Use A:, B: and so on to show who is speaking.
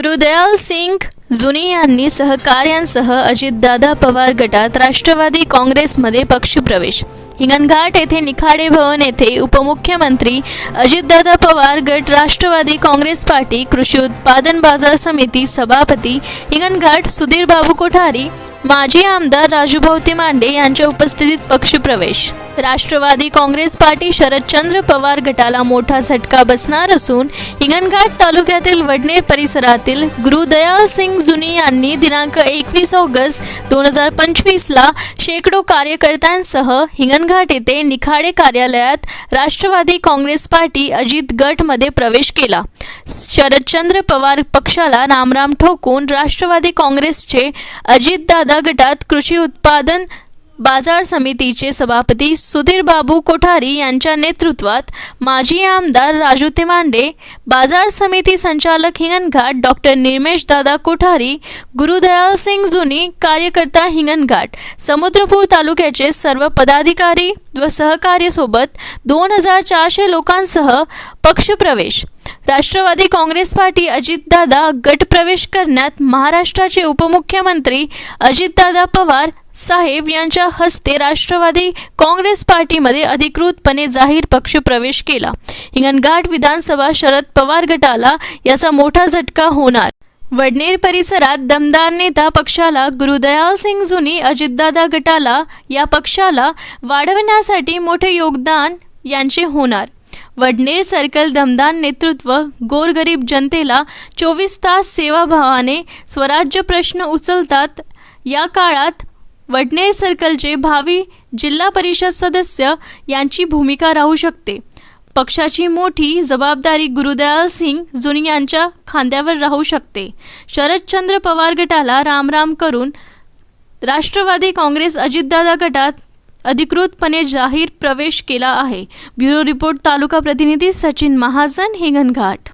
A: गुरुदयाल सिंग जुनी यांनी सहकार्यांसह अजितदादा पवार गटात राष्ट्रवादी काँग्रेसमध्ये पक्षप्रवेश. हिंगणघाट येथे निखाडे भवन येथे उपमुख्यमंत्री अजितदादा पवार गट राष्ट्रवादी काँग्रेस पार्टी कृषी उत्पादन बाजार समिती सभापती हिंगणघाट सुधीर बाबू कोठारी माजी आमदार राजूभाऊ मांडे यांच्या उपस्थितीत पक्षप्रवेश. राष्ट्रवादी काँग्रेस पार्टी शरदचंद्र पवार गटाला मोठा झटका बसणार असून हिंगणघाट तालुक्यातील वडनेर परिसरातील गुरुदयाल सिंग जुनी यांनी दिनांक एकवीस ऑगस्ट दोन हजार पंचवीसला शेकडो कार्यकर्त्यांसह हिंगणघाट येथे निखाडे कार्यालयात राष्ट्रवादी काँग्रेस पार्टी अजित गटमध्ये प्रवेश केला. शरदचंद्र पवार पक्षाला रामराम ठोकून राष्ट्रवादी काँग्रेसचे अजितदादा गटात कृषी उत्पादन बाजार समितीचे सभापती सुधीर बाबू कोठारी यांच्या नेतृत्वात माजी आमदार राजू तेमांडे बाजार समिती संचालक हिंगणघाट डॉक्टर निर्मेश दादा कोठारी गुरुदयाल सिंग जुनी कार्यकर्ता हिंगणघाट समुद्रपूर तालुक्याचे सर्व पदाधिकारी व सहकार्यासोबत दोन हजार चारशे लोकांसह पक्षप्रवेश राष्ट्रवादी काँग्रेस पार्टी अजितदादा गट प्रवेश करण्यात महाराष्ट्राचे उपमुख्यमंत्री अजितदादा पवार साहेब यांच्या हस्ते राष्ट्रवादी काँग्रेस पार्टीमध्ये अधिकृतपणे जाहीर पक्ष प्रवेश केला. हिंगणघाट विधानसभा शरद पवार गटाला याचा मोठा झटका होणार. वडनेर परिसरात दमदार नेता पक्षाला गुरुदयाल सिंग जुनी अजितदादा गटाला या पक्षाला वाढवण्यासाठी मोठे योगदान यांचे होणार. वडनेर सर्कल दमदान नेतृत्व गोरगरीब जनतेला चोवीस तास सेवाभावाने स्वराज्य प्रश्न उचलतात. या काळात वडनेर सर्कलचे भावी जिल्हा परिषद सदस्य यांची भूमिका राहू शकते. पक्षाची मोठी जबाबदारी गुरुदयाल सिंग जुनी यांच्या खांद्यावर राहू शकते. शरदचंद्र पवार गटाला रामराम करून राष्ट्रवादी काँग्रेस अजितदादा गटात अधिकृतपणे जाहीर प्रवेश केला आहे. ब्युरो रिपोर्ट तालुका प्रतिनिधी सचिन महाजन हिंगणघाट.